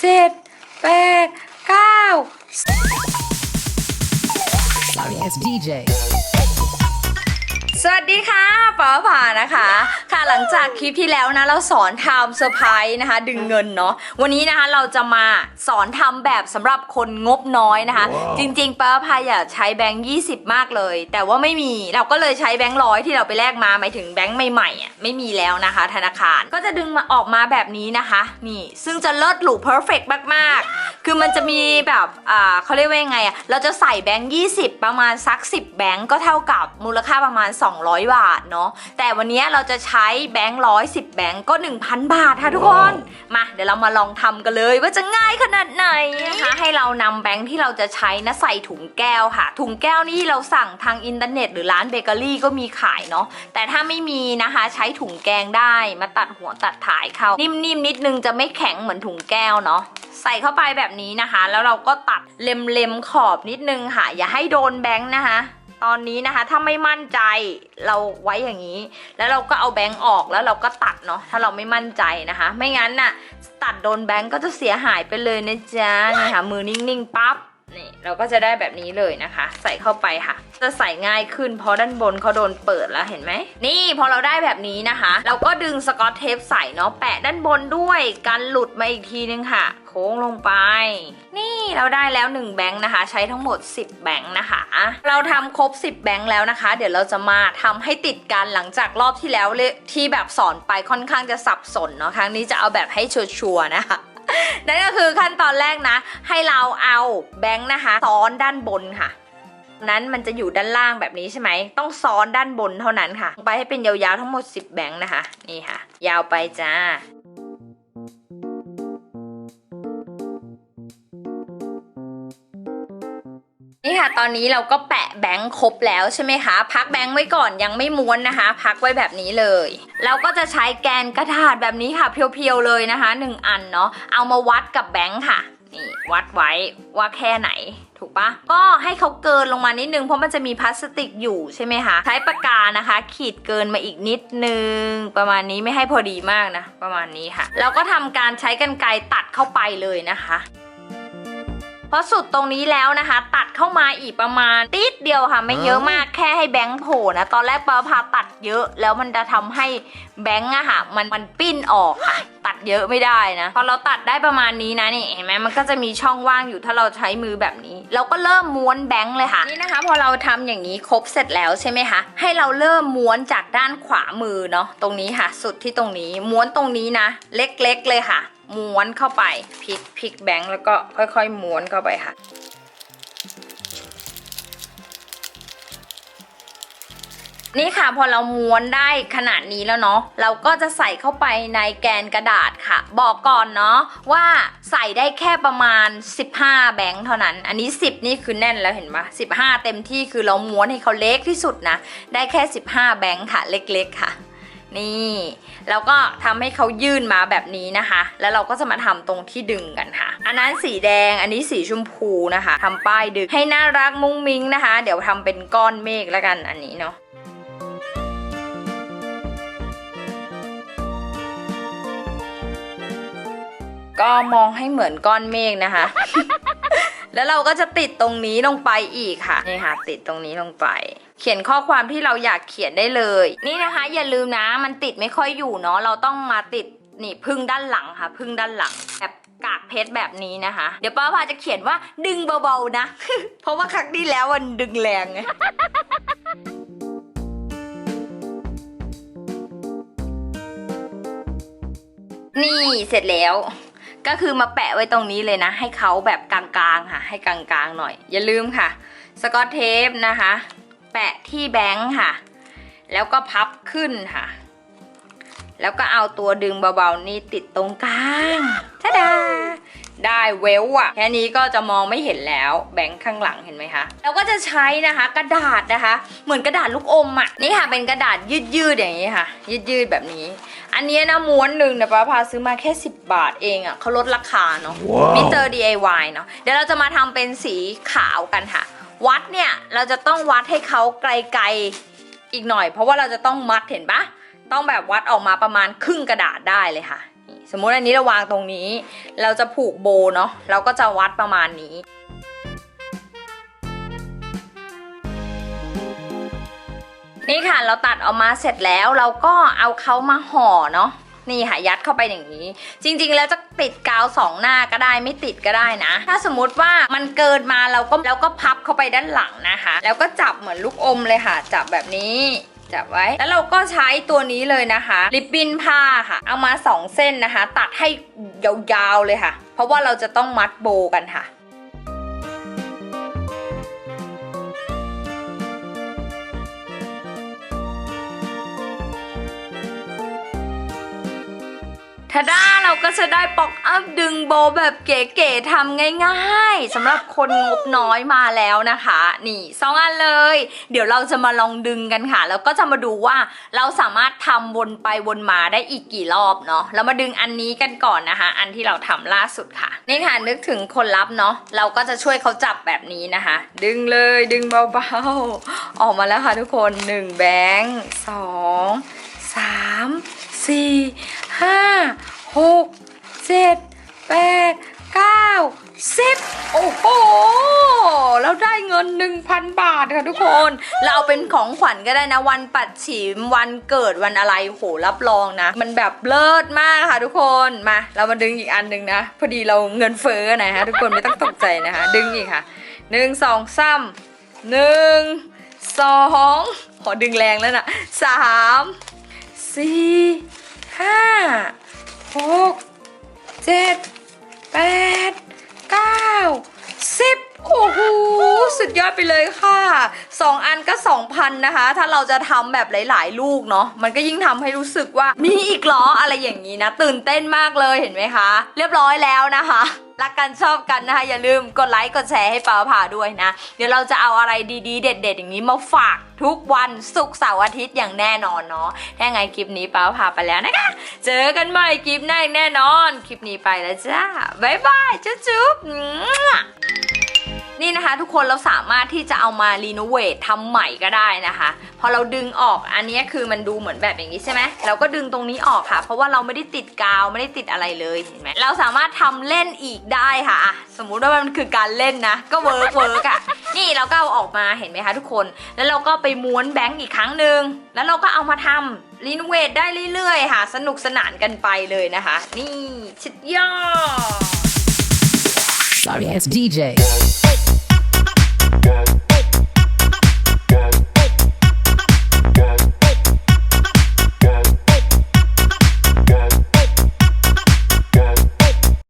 เจ็ดแปดเก้า Sorry, it's DJ. สวัสดีค่ะ ป๋าผ่านะคะ ค่ะหลังจากคลิปที่แล้วนะ เราสอนทำเซอร์ไพรส์นะคะ ดึงเงินเนาะวันนี้นะคะเราจะมาสอนทำแบบสำหรับคนงบน้อยนะคะ จริงๆป้าพายอยากใช้แบงค์20มากเลย แต่ว่าไม่มีเราก็เลยใช้แบงค์ร้อยที่เราไปแลกมาหมายถึงแบงค์ใหม่ๆอะไม่มีแล้วนะคะ ธนาคารก็จะดึงมาออกมาแบบนี้นะคะ นี่ซึ่งจะเลิศหรูเพอร์เฟกมากๆ คือมันจะมีแบบอ่าเขาเรียกว่ายังไงอะเราจะใส่แบงค์20 ประมาณสัก 10 แบงค์ก็เท่ากับมูลค่าประมาณ 200 บาทเนาะแต่วันนี้เราจะใช้แบงค์ร้อยสิบแบงค์ก็ 1,000 บาทค่ะทุกคน มาเดี๋ยวเรามาลองทำกันเลยว่าจะง่ายขนาดไหนนะคะให้เรานำแบงค์ที่เราจะใช้นะใส่ถุงแก้วค่ะ ถุงแก้วนี่เราสั่งทางอินเทอร์เน็ต หรือร้านเบเกอรี่ก็มีขายเนาะแต่ถ้าไม่มีนะคะใช้ถุงแกงได้มาตัดหัวตัดถ่ายเขานิ่มๆนิดนึงจะไม่แข็งเหมือนถุงแก้วเนาะใส่เข้าไปแบบนี้นะคะ แล้วเราก็ตัดเล็มๆขอบนิดนึงค่ะ อย่าให้โดนแบงค์นะคะตอนนี้นะคะถ้าไม่มั่นใจเราไว้อย่างนี้ แล้วเราก็เอาแบงค์ออกแล้วเราก็ตัดเนาะถ้าเราไม่มั่นใจนะคะ ไม่งั้นน่ะตัดโดนแบงค์ก็จะเสียหายไปเลยนะจ๊ะนะคะมือนิ่งๆปั๊บ นี่เราก็จะได้แบบนี้เลยนะคะ ใส่เข้าไปค่ะ จะใส่ง่ายขึ้นเพราะด้านบนเขาโดนเปิดแล้วเห็นไหม นี่พอเราได้แบบนี้นะคะ เราก็ดึงสกอตเทปใส่เนาะแปะด้านบนด้วยกันหลุดมาอีกทีนึงค่ะ โค้งลงไป นี่เราได้แล้ว 1 แบงค์นะคะ ใช้ทั้งหมด 10 แบงค์นะคะ เราทำครบ 10 แบงค์แล้วนะคะ เดี๋ยวเราจะมาทำให้ติดกันหลังจากรอบที่แล้วที่แบบสอนไปค่อนข้างจะสับสนเนาะครั้งนี้จะเอาแบบให้ชัวร์ๆนะคะ นั่นก็คือขั้นตอนแรกนะ ให้เราเอาแบงค์นะคะซ้อนด้านบนค่ะ นั้นมันจะอยู่ด้านล่างแบบนี้ใช่ไหม ต้องซ้อนด้านบนเท่านั้นค่ะ ไปให้เป็นยาวๆทั้งหมด 10 แบงค์นะคะ นี่ค่ะ ยาวไปจ้า นี่ค่ะ ตอนนี้เราก็แปะแบงค์ครบแล้วใช่ไหมคะ พักแบงค์ไว้ก่อนยังไม่ม้วนนะคะ พักไว้แบบนี้เลย เราก็จะใช้แกนกระดาษแบบนี้ค่ะ เพียวๆเลยนะคะหนึ่งอันเนาะ เอามาวัดกับแบงค์ค่ะ นี่วัดไว้ว่าแค่ไหนถูกปะก็ให้เขาเกินลงมานิดนึงเพราะมันจะมีพลาสติกอยู่ใช่ไหมคะ ใช้ปากกานะคะ ขีดเกินมาอีกนิดนึง ประมาณนี้ไม่ให้พอดีมากนะ ประมาณนี้ค่ะ แล้วก็ทำการใช้กันไกรตัดเข้าไปเลยนะคะ พอสุดตรงนี้แล้วนะคะ ตัดเข้ามาอีกประมาณติดเดียวค่ะ ไม่เยอะมากแค่ให้แบงค์โผล่นะตอนแรกปาพาตัดเยอะแล้วมันจะทำให้แบงค์อะค่ะ มันมันปิ้นออกค่ะตัดเยอะไม่ได้นะ พอเราตัดได้ประมาณนี้นะนี่เห็นไหมมันก็จะมีช่องว่างอยู่ถ้าเราใช้มือแบบนี้ เราก็เริ่มม้วนแบงค์เลยค่ะนี่นะคะ พอเราทำอย่างนี้ครบเสร็จแล้วใช่ไหมคะให้เราเริ่มม้วนจากด้านขวามือเนาะตรงนี้ค่ะ สุดที่ตรงนี้ ม้วนตรงนี้นะ เล็กๆเลยค่ะ ม้วนเข้าไปพลิกพลิกแบงค์แล้วก็ค่อย ๆ ม้วนเข้าไปค่ะ นี่ค่ะพอเราม้วนได้ขนาดนี้แล้วเนาะเราก็จะใส่เข้าไปในแกนกระดาษค่ะ บอกก่อนเนาะว่าใส่ได้แค่ประมาณ 15 แบงค์เท่านั้น อันนี้ 10 นี่คือแน่นแล้วเห็นปะ15 เต็มที่คือเราม้วนให้เขาเล็กที่สุดนะ ได้แค่ 15 แบงค์ค่ะเล็กๆค่ะนี่แล้วก็ทำให้เขายื่นมาแบบนี้นะคะ แล้วเราก็จะมาทำตรงที่ดึงกันค่ะ อันนั้นสีแดงอันนี้สีชมพูนะคะทำป้ายดึงให้น่ารักมุ้งมิ้งนะคะ เดี๋ยวทำเป็นก้อนเมฆแล้วกันอันนี้เนาะ ก็มองให้เหมือนก้อนเมฆนะคะ แล้วเราก็จะติดตรงนี้ลงไปอีกค่ะนี่ค่ะ ติดตรงนี้ลงไป เขียนข้อความที่เราอยากเขียนได้เลย นี่นะคะ อย่าลืมนะ มันติดไม่ค่อยอยู่เนาะเราต้องมาติดนี่พึ่งด้านหลังค่ะ พึ่งด้านหลังแบบกากเพชรแบบนี้นะคะ เดี๋ยวป้าพาจะเขียนว่าดึงเบาๆนะ เพราะว่าครั้งที่แล้วมันดึงแรงไงนี่เสร็จแล้ว ก็คือมาแปะไว้ตรงนี้เลยนะ ให้เขาแบบกลางๆค่ะ ให้กลางๆหน่อย อย่าลืมค่ะ สกอตเทปนะคะ แปะที่แบงค์ค่ะ แล้วก็พับขึ้นค่ะ แล้วก็เอาตัวดึงเบาๆนี่ติดตรงกลางท่าดา ได้เวลอะแค่นี้ก็จะมองไม่เห็นแล้วแบงค์ข้างหลังเห็นไหมคะเราก็จะใช้นะคะ กระดาษนะคะ เหมือนกระดาษลูกอมอะนี่ค่ะเป็นกระดาษยืดๆอย่างนี้ค่ะ ยืดๆแบบนี้ อันนี้นะม้วนหนึ่งนะป้าพาซื้อมาแค่ 10 บาทเองอะ่ะเขาลดราคาเนาะว้าวมิเตอร์ DIY เนาะเดี๋ยวเราจะมาทำเป็นสีขาวกันค่ะ วัดเนี่ยเราจะต้องวัดให้เขาไกลๆอีกหน่อย เพราะว่าเราจะต้องมัดเห็นปะต้องแบบวัดออกมาประมาณครึ่งกระดาษได้เลยค่ะนี่ สมมุติอันนี้เราวางตรงนี้ เราจะผูกโบเนาะเราก็จะวัดประมาณนี้ นี่ค่ะเราตัดออกมาเสร็จแล้วเราก็เอาเขามาห่อเนาะนี่ค่ะยัดเข้าไปอย่างนี้ จริงๆ แล้วจะติดกาวสองหน้าก็ได้ไม่ติดก็ได้นะ ถ้าสมมติว่ามันเกินมาเราก็เราก็พับเข้าไปด้านหลังนะคะ แล้วก็จับเหมือนลูกอมเลยค่ะ จับแบบนี้ จับไว้ แล้วเราก็ใช้ตัวนี้เลยนะคะริบบิ้นผ้าค่ะ เอามาสองเส้นนะคะ ตัดให้ยาวๆเลยค่ะ เพราะว่าเราจะต้องมัดโบกันค่ะ ทาด้าเราก็จะได้ปอกอัพดึงโบแบบเก๋ๆทำง่ายๆสำหรับคนงบน้อยมาแล้วนะคะ นี่สองอันเลย เดี๋ยวเราจะมาลองดึงกันค่ะ แล้วก็จะมาดูว่าเราสามารถทำวนไปวนมาได้อีกกี่รอบเนาะเรามาดึงอันนี้กันก่อนนะคะ อันที่เราทำล่าสุดค่ะ นี่ค่ะนึกถึงคนรับเนาะเราก็จะช่วยเขาจับแบบนี้นะคะ ดึงเลยดึงเบาๆออกมาแล้วค่ะทุกคนหนึ่งแบงค์สองสามสี่ ห้าหกเจ็ดแปดเก้าสิบโอ้โหเราได้เงิน 1,000 บาทค่ะทุกคน เราเอาเป็นของขวัญก็ได้นะ วันปัดฉิม วันเกิดวันอะไรโหรับรองนะ มันแบบเลิศมากค่ะทุกคนมา เรามาดึงอีกอันหนึ่งนะ พอดีเราเงินเฟ้อนะคะทุกคนไม่ต้องตกใจนะคะ ดึงอีกค่ะหนึ่งสองสามหนึ่งสองขอดึงแรงแล้วนะสามสี่ ห้าหกเจ็ดแปดเก้าสิบโอ้โหสุดยอดไปเลยค่ะสองอันก็สองพันนะคะ ถ้าเราจะทำแบบหลาย ๆ ลูกเนาะมันก็ยิ่งทำให้รู้สึกว่ามีอีกหรออะไรอย่างนี้นะ ตื่นเต้นมากเลยเห็นไหมคะ เรียบร้อยแล้วนะคะ รักกันชอบกันนะคะ อย่าลืมกดไลค์กดแชร์ให้ปาผ่าด้วยนะ เดี๋ยวเราจะเอาอะไรดีๆ เด็ด ๆ อย่างนี้มาฝากทุกวันศุกร์เสาร์อาทิตย์อย่างแน่นอนเนาะถ้าไงคลิปนี้ปาผ่าไปแล้วนะคะ เจอกันใหม่คลิปหน้าอย่างแน่นอน คลิปนี้ไปแล้วจ้าบ๊ายบายจุ๊บจุ๊บ นี่นะคะ ทุกคนเราสามารถที่จะเอามารีโนเวททำใหม่ก็ได้นะคะ พอเราดึงออกอันนี้คือมันดูเหมือนแบบอย่างนี้ใช่ไหมเราก็ดึงตรงนี้ออกค่ะ เพราะว่าเราไม่ได้ติดกาวไม่ได้ติดอะไรเลยเห็นไหมเราสามารถทำเล่นอีกได้ค่ะ สมมุติว่ามันคือการเล่นนะ ก็เวิร์กเวิร์กอะนี่เราก็เอาออกมาเห็นไหมคะทุกคน แล้วเราก็ไปม้วนแบงก์อีกครั้งหนึ่งแล้วเราก็เอามาทำรีโนเวทได้เรื่อยๆ ค่ะ สนุกสนานกันไปเลยนะคะ นี่สุดยอด Sorry ass DJ.